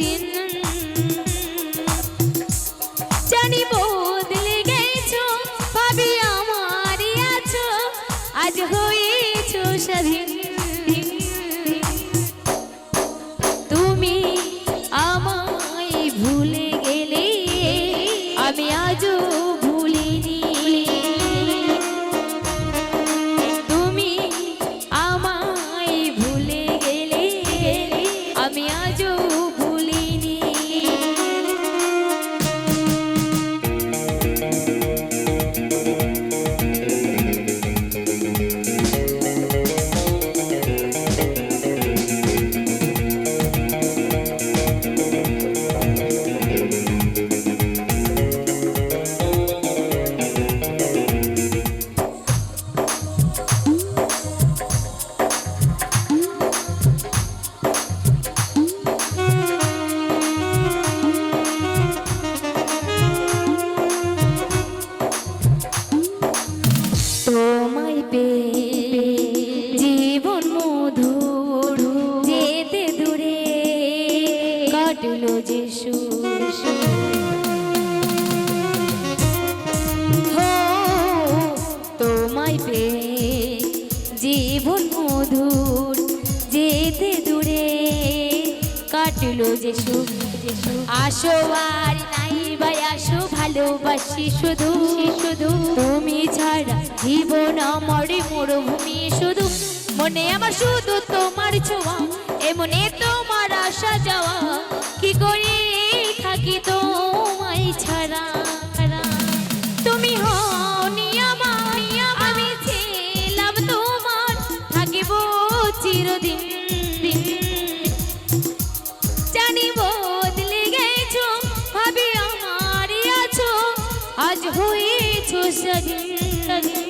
দিন। জানি বদলে গেছো ভাবি আমারই আছো আজ হয়েছো স্বাধীন হলো যেসু আসো আর নাই ভাই, আসো, ভালোবাসি শুধু শুধু। তুমি ছাড়া জীবন মরে মরুভূমি শুধু। মনে আমার শুধু তোমার ছোঁয়া এমনে তোমার আশা যাওয়া। কি করে থাকি তো? سبيل